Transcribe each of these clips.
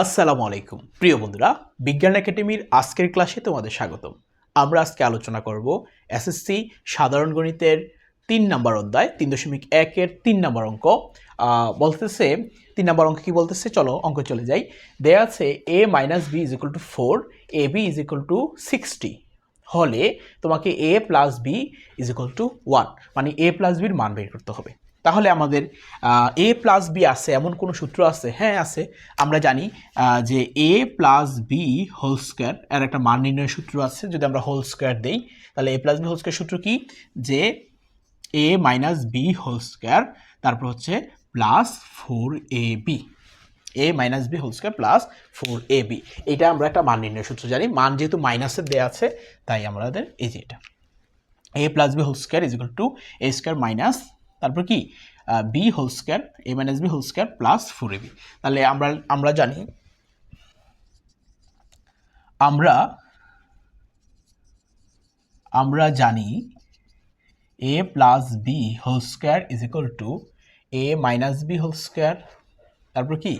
আসসালামু আলাইকুম। প্রিয় বন্ধুরা, বিজ্ঞান একাডেমির আজকের ক্লাসে তোমাদের স্বাগতম। আমরা আজকে আলোচনা করব এসএসসি সাধারণ গণিতের তিন নম্বর অধ্যায়, তিন দশমিক একের তিন নম্বর অঙ্ক। বলতেছে, তিন নম্বর অঙ্ক কি বলতেছে? চলো অঙ্ক চলে যাই। দেয়া আছে A minus B is equal to four, A B is equal to sixty. হলে তোমাকে A plus B is equal to one মানে এ প্লাস বির মান বের করতে হবে। তাহলে আমাদের এ প্লাস বি আছে, এমন কোনো সূত্র আছে? হ্যাঁ আছে। আমরা জানি যে A plus B whole square এর একটা মান নির্ণয়ের সূত্র আছে, যদি আমরা হোল স্কোয়ার দেই, তাহলে A plus B whole square সূত্র কি? যে A minus B whole square তারপর হচ্ছে plus four A B A minus B whole square plus four A B এটা আমরা একটা মান নির্ণয় সূত্র জানি। মান যেহেতু মাইনাসের দেওয়া আছে, তাই আমাদের এই যে এটা। A plus B whole square is equal to A square minus তারপর কি? B whole square A minus B whole square plus four A B তাহলে আমরা আমরা জানি, আমরা আমরা জানি A plus B whole square is equal to A minus B whole square তারপর কি?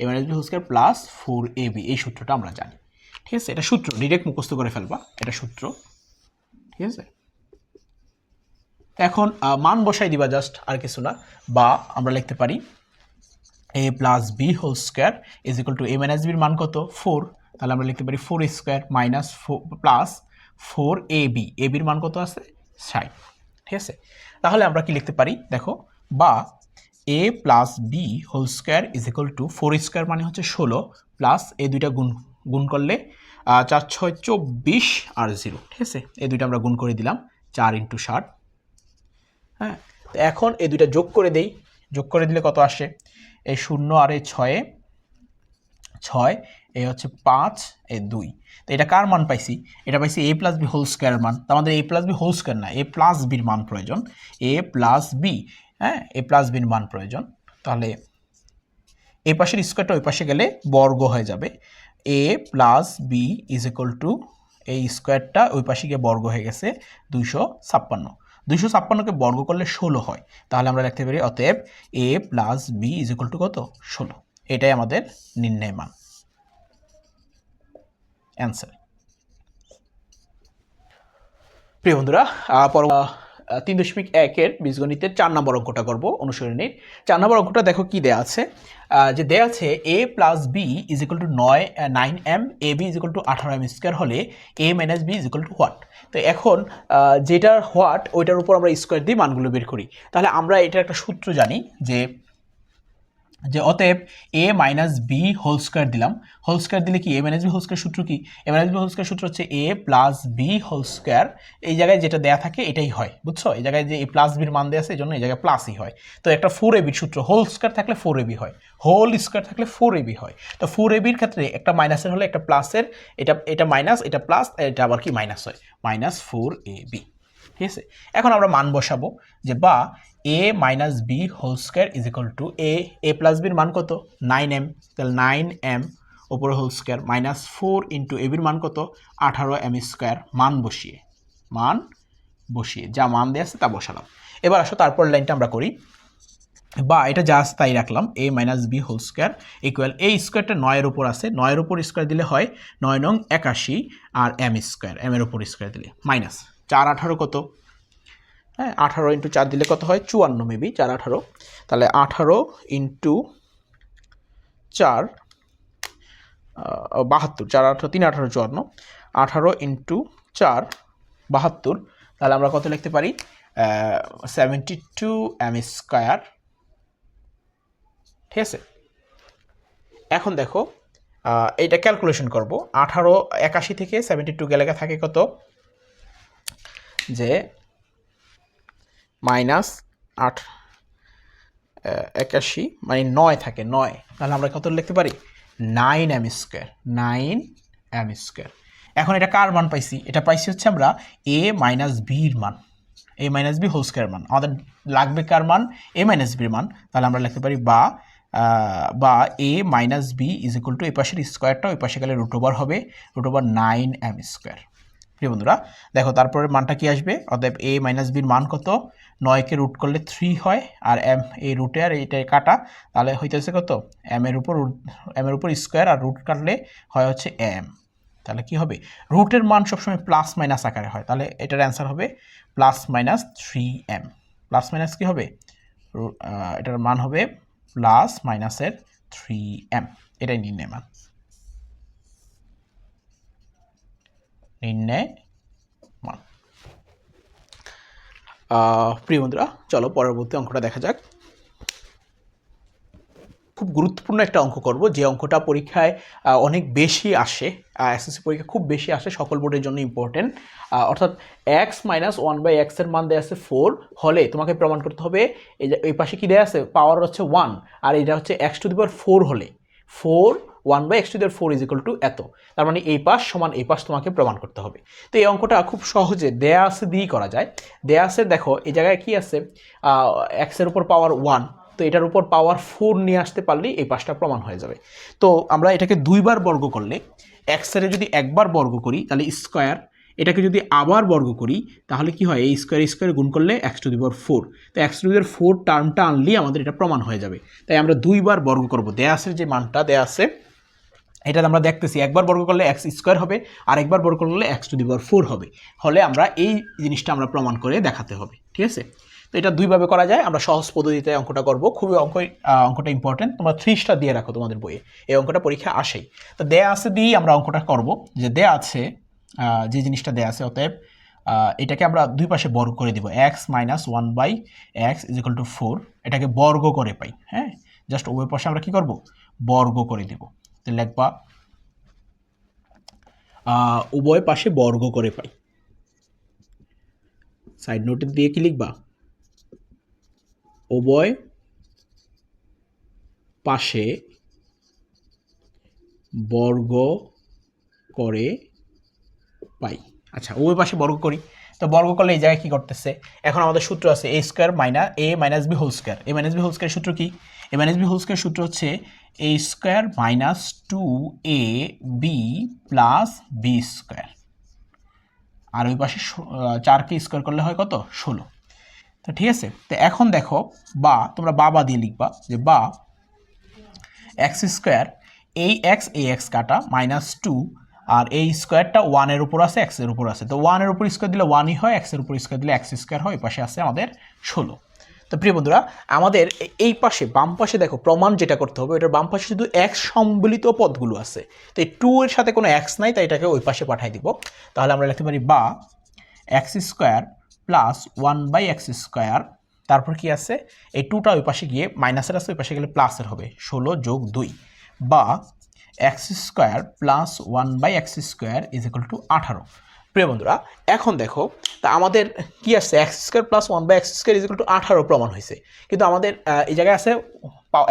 A minus B whole square plus four A B এই সূত্রটা আমরা জানি। ঠিক আছে? এটা সূত্র ডিরেক্ট মুখস্থ করে ফেলবা। এটা সূত্র। ঠিক আছে? তো এখন মান বসাই দিবা জাস্ট আর কিছু না, বা আমরা লিখতে পারি A plus B whole square is equal to A minus বির মান কত? ফোর তাহলে আমরা লিখতে পারি four square minus four plus four A B A বির মান কত আছে? ষাট। ঠিক আছে? তাহলে আমরা কি লিখতে পারি? দেখো, বা A plus B whole square is equal to four square মানে হচ্ছে ষোলো প্লাস এ দুইটা গুণ গুণ করলে চার, ছয়, চব্বিশ আর জিরো ঠিক আছে? এই দুইটা আমরা গুণ করে দিলাম, চার ইন্টু ষাট। হ্যাঁ? তো এখন এই দুইটা যোগ করে দেই। যোগ করে দিলে কত আসে? এই শূন্য আর এই ছয়ে, ছয়, এই হচ্ছে পাঁচ এ দুই। তো এটা কার মান পাইছি? এটা পাইছি এ প্লাস বি হোল স্কোয়ারের মান। তো আমাদের A plus B whole square না এ প্লাস বির মান প্রয়োজন। এ প্লাস বি হ্যাঁ? এ প্লাস বির মান প্রয়োজন। তাহলে এই পাশের স্কোয়ারটা ওই পাশে গেলে বর্গ হয়ে যাবে। A plus B is equal to এই স্কোয়ারটা ওই পাশে গিয়ে বর্গ হয়ে গেছে দুইশো ছাপ্পান্ন। দুইশো ছাপ্পান্নকে বর্গ করলে ষোলো হয়। তাহলে আমরা লিখতে পারি, অতএব A plus B is equal to কত? ষোলো। এটাই আমাদের নির্ণয় মান। অ্যান্সার প্রিয় বন্ধুরা পর তিন দশমিক একের বীজগণিতের চার নম্বর অঙ্কটা করব অনুসরণীর চার নম্বর অঙ্কটা দেখো কি দেয়া আছে? যে দেয়া আছে A plus B is equal to নয় nine M A B is equal to আঠারো এম স্কোয়ার হলে A minus B is equal to what তো এখন যেটার হোয়াট ওইটার উপর আমরা স্কোয়ার দিয়ে মানগুলো বের করি। তাহলে আমরা এটার একটা সূত্র জানি যে যে অতএব A minus B whole square দিলাম। হোল স্কোয়ার দিলে কি A minus B whole square সূত্র কি? A minus B whole square সূত্র হচ্ছে A plus B whole square এই জায়গায় যেটা দেয়া থাকে এটাই হয়, বুঝছ? এই জায়গায় যে এ প্লাস বির মান দেওয়া আছে, এই জন্য এই জায়গায় প্লাসই হয়। তো একটা ফোর এ এবির সূত্র হোল স্কোয়ার থাকলে ফোর এবি হয়। হোল স্কোয়ার থাকলে ফোর এবি হয়। তো ফোর এ এবির ক্ষেত্রে একটা মাইনাসের হলে একটা প্লাসের এটা এটা মাইনাস এটা প্লাস এটা আবার কি মাইনাস হয়? মাইনাস ফোর এ বি ঠিক আছে? এখন আমরা মান বসাবো যে বা A minus B whole square is equal to A A plus বির মান কত? নাইন এম তাহলে নাইন এম ওপরে whole square minus four into বির মান কত? আঠারো এম স্কোয়ার মান বসিয়ে। মান বসিয়ে। যা মান দেওয়া আছে তা বসালাম। এবার আসো তারপর লাইনটা আমরা করি। বা এটা আছে তাই রাখলাম। A minus B whole square equal এই স্কোয়ারটা নয়ের উপর আছে। নয়ের উপর স্কোয়ার দিলে হয় নয় নং একাশি আর এম স্কোয়ার এম এর উপর স্কোয়ার দিলে। মাইনাস চার আঠারো কত? হ্যাঁ আঠারো ইন্টু চার দিলে কত হয়? চুয়ান্ন মেবি চার আঠারো। তাহলে আঠারো ইন্টু চার বাহাত্তর। চার আঠারো, তিন আঠারো, চুয়ান্ন। আঠারো ইন্টু চার, বাহাত্তর। তাহলে আমরা কত লিখতে পারি? সেভেন্টি টু এম স্কোয়ার ঠিক আছে? এখন দেখো এইটা ক্যালকুলেশন করব। আঠারো একাশি থেকে সেভেন্টি টু গেলে থাকে কত? যে মাইনাস আট একাশি মানে নয় থাকে, নয়। তাহলে আমরা কত লিখতে পারি? Nine M square, nine M square. এখন এটা কার মান পাইছি? এটা পাইছি হচ্ছে আমরা এ মাইনাস বির মান, A minus B whole square মান। আমাদের লাগবে কার মান? এ মাইনাস বির মান। তাহলে আমরা লিখতে পারি বা বা A minus B is equal to এই পাশের স্কোয়ারটা, ওই পাশে গেলে রুট ওভার হবে, root over nine M square. প্রিয় বন্ধুরা, দেখো তারপরে মানটা কি আসবে? অতএব এ মাইনাস বির মান কত? নয়কে রুট করলে থ্রি হয়, আর এম এই রুটে আর এইটাই কাটা, তাহলে হইতেছে কত? এম এর উপর এম এর উপর স্কোয়ার আর রুট কাটলে হয় হচ্ছে এম তাহলে কি হবে? রুটের মান সবসময় প্লাস মাইনাস আকারে হয়, তাহলে এটার অ্যান্সার হবে plus minus three M plus minus কী হবে? এটার মান হবে প্লাস মাইনাসের থ্রি এম এটাই নির্ণয় মান। নির্ণয় মান প্রিয় বন্ধুরা চলো পরবর্তী অঙ্কটা দেখা যাক খুব গুরুত্বপূর্ণ একটা অঙ্ক করব, যে অঙ্কটা পরীক্ষায় অনেক বেশি আসে এসএসসি পরীক্ষা খুব বেশি আসে, সকল বোর্ডের জন্য ইম্পর্টেন্ট অর্থাৎ এক্স মাইনাস ওয়ান বাই এক্সের মান দেওয়া আছে ফোর হলে তোমাকে প্রমাণ করতে হবে, এই পাশে কি দেওয়া আছে? পাওয়ার হচ্ছে ওয়ান আর এটা হচ্ছে X to the power four হলে। Four one by X to the power four is equal to এত। তার মানে এই পাশ সমান এই পাশ তোমাকে প্রমাণ করতে হবে। তো এই অঙ্কটা খুব সহজে দেয়া আছে দিয়েই করা যায়। দেয়া আছে, দেখো, এই জায়গায় কি আছে? এক্সের উপর পাওয়ার ওয়ান তো এটার উপর পাওয়ার ফোর নিয়ে আসতে পারলেই এই পাশটা প্রমাণ হয়ে যাবে। তো আমরা এটাকে দুইবার বর্গ করলে এক্সের যদি একবার বর্গ করি, তাহলে স্কোয়ার এটাকে যদি আবার বর্গ করি, তাহলে কি হয়? এই স্কোয়ার স্কোয়ার গুণ করলে X to the power four তো X to the power four টার্মটা আনলেই আমাদের এটা প্রমাণ হয়ে যাবে। তাই আমরা দুইবার বর্গ করব। দেয়া আছে যে মানটা, দেয়া আছে এটা আমরা দেখতেছি, একবার বর্গ করলে এক্স স্কোয়ার হবে আর একবার বর্গ করলে X to the power four হবে। হলে আমরা এই জিনিসটা আমরা প্রমাণ করে দেখাতে হবে, ঠিক আছে? তো এটা দুইভাবে করা যায়, আমরা সহজ পদ্ধতিতে অঙ্কটা করব। খুবই অঙ্ক অঙ্কটা ইম্পর্টেন্ট তোমরা থ্রি স্টার দিয়ে রাখো তোমাদের বইয়ে। এই অঙ্কটা পরীক্ষা আসেই। তো দেয়া আছে দিয়েই আমরা অঙ্কটা করব, যে দেয়া আছে যে জিনিসটা দেয়া আছে, অতএব এটাকে আমরা দুই পাশে বর্গ করে দিব। X minus one by X is equal to four এটাকে বর্গ করে পাই হ্যাঁ? জাস্ট উভয় পাশে আমরা কি করব? বর্গ করে দিব। লিখবা উভয় পাশে বর্গ করে পাই সাইড নোটে দিয়ে কি লিখবা? উভয় পাশে বর্গ করে পাই। আচ্ছা উভয় পাশে বর্গ করি। তো বর্গ করলে এই জায়গায় কী করতেছে এখন আমাদের সূত্র আছে A square minus A minus B whole square A minus B whole square সূত্র কি? A minus B whole square সূত্র হচ্ছে A square minus two A B plus B square আর ওই পাশে চারকে স্কোয়ার করলে হয় কত? ষোলো। তো ঠিক আছে? তো এখন দেখো, বা তোমরা বা বা দিয়ে লিখবা যে বা এক্স স্কোয়ার এই এক্স এ এক্স কাটা মাইনাস টু আর এই স্কোয়ারটা ওয়ানের উপর আছে এক্সের উপর আছে। তো ওয়ানের উপর স্কোয়ার দিলে ওয়ানই হয় এক্সের উপর স্কোয়ার দিলে এক্স স্কোয়ার হয় পাশে আছে আমাদের ষোলো। তো প্রিয় বন্ধুরা, আমাদের এই পাশে, বাম পাশে দেখো, প্রমাণ যেটা করতে হবে ওটার বাম পাশে শুধু এক্স সম্বলিত পদগুলো আছে। তো এই টু এর সাথে কোনো এক্স নাই, তাই এটাকে ওই পাশে পাঠাই দিব। তাহলে আমরা লিখতে পারি বা X square plus one by X square, তারপর কি আছে? এই টুটা ওই পাশে গিয়ে মাইনাসের আছে, ওই পাশে গেলে প্লাসের হবে। ষোলো যোগ দুই। বা X square plus one by X square is equal to আঠারো। প্রিয় বন্ধুরা, এখন দেখো, তা আমাদের কি আসছে? X square plus one by X square is equal to আঠারো প্রমাণ হয়েছে। কিন্তু আমাদের এই জায়গায় আছে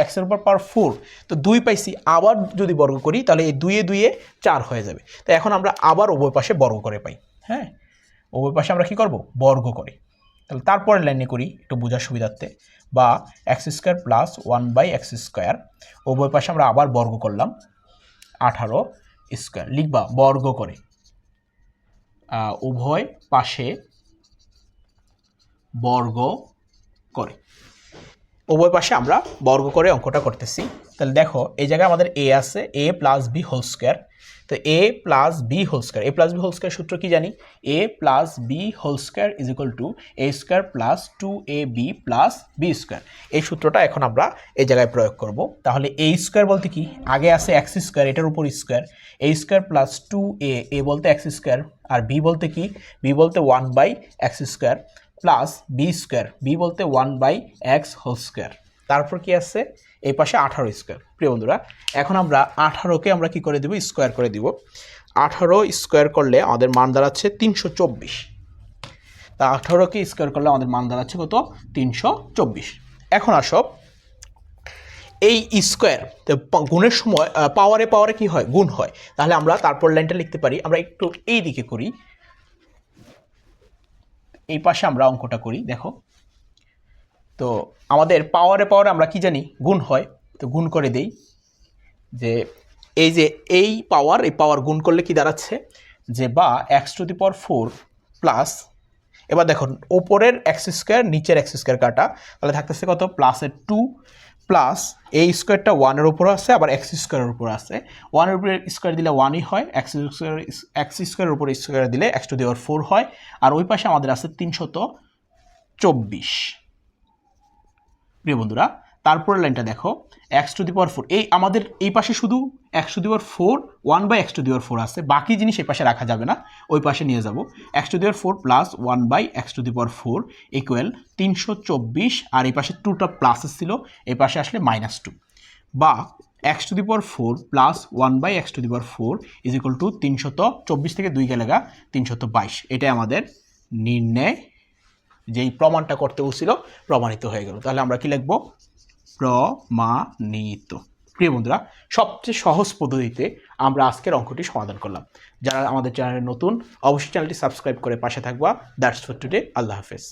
এক্সের উপর পাওয়ার ফোর তো দুই পাইছি আবার যদি বর্গ করি, তাহলে এই দুইয়ে দুইয়ে চার হয়ে যাবে। তো এখন আমরা আবার উভয় পাশে বর্গ করে পাই হ্যাঁ? উভয় পাশে আমরা কি করব? বর্গ করে। তাহলে তারপরের লাইনে করি, একটু বোঝার সুবিধার্থে। বা X square plus one by X square উভয় পাশে আমরা আবার বর্গ করলাম। আঠারো স্কোয়ার লিখবা বর্গ করে। উভয় পাশে বর্গ করে। উভয় পাশে আমরা বর্গ করে অঙ্কটা করতেছি। তাহলে দেখো, এই জায়গায় আমাদের এ আছে A plus B whole square তো A plus B whole square A plus B whole square সূত্র কি জানি? A plus B whole square is equal to A square plus two A B plus B square এই সূত্রটা এখন আমরা এই জায়গায় প্রয়োগ করব। তাহলে এ স্কোয়ার বলতে কি? আগে আছে এক্স স্কোয়ার এটার উপর square A square plus two A A বলতে এক্স স্কোয়ার আর বি বলতে কি? বি বলতে one by X square plus B square, B বলতে one by X whole square তারপর কি আছে? এই পাশে আঠারো স্কোয়ার। প্রিয় বন্ধুরা, এখন আমরা আঠারোকে আমরা কি করে দিব? স্কোয়ার করে দিব। আঠারো স্কোয়ার করলে আমাদের মান দাঁড়াচ্ছে তিনশো চব্বিশ। তা আঠারোকে স্কোয়ার করলে আমাদের মান দাঁড়াচ্ছে কত? তিনশো চব্বিশ। এখন আসো। এই স্কোয়ার গুণের সময় পাওয়ারে পাওয়ারে কি হয়? গুণ হয়। তাহলে আমরা তারপর লাইনটা লিখতে পারি। আমরা একটু এই দিকে করি। এই পাশে আমরা অঙ্কটা করি, দেখো। তো আমাদের পাওয়ারে পাওয়ারে আমরা কি জানি? গুণ হয়। তো গুণ করে দেই যে এই যে এই পাওয়ার এই পাওয়ার গুণ করলে কি দাঁড়াচ্ছে? যে বা X to the power four plus এবার দেখুন, ওপরের এক্স স্কোয়ার নিচের এক্স স্কোয়ার কাটা, তাহলে থাকতেছে কত? প্লাসের টু প্লাস এই স্কোয়ারটা ওয়ানের উপর আছে, আবার এক্স স্কোয়ারের উপর আছে। ওয়ানের উপরে স্কোয়ার দিলে ওয়ানই হয় এক্স স্কোয়ার এক্স স্কোয়ারের উপরে স্কোয়ার দিলে এক্স টু দেওয়ার ফোর হয়, আর ওই পাশে আমাদের আছে তিনশত চব্বিশ। প্রিয় বন্ধুরা তারপরের লাইনটা দেখো X to the power four এই আমাদের এই পাশে শুধু X to the power four one by X to the power four আছে। বাকি জিনিস এই পাশে রাখা যাবে না, ওই পাশে নিয়ে যাব। X to the power four plus one by X to the power four equal তিনশো চব্বিশ, আর এই পাশে টুটা প্লাসেস ছিল, এই পাশে আসলে মাইনাস টু বা X to the power four plus one by X to the power four is equal to তিনশত চব্বিশ থেকে দুই গেলে গা তিনশত বাইশ। এটাই আমাদের নির্ণয়, যেই প্রমাণটা করতে বলছিল প্রমাণিত হয়ে গেল। তাহলে আমরা কি লিখব? প্রমাণিত প্রিয় বন্ধুরা, সবচেয়ে সহজ পদ্ধতিতে আমরা আজকের অঙ্কটি সমাধান করলাম। যারা আমাদের চ্যানেলে নতুন, অবশ্যই চ্যানেলটি সাবস্ক্রাইব করে পাশে থাকবা। দ্যাটস ফর টুডে আল্লাহ হাফেজ।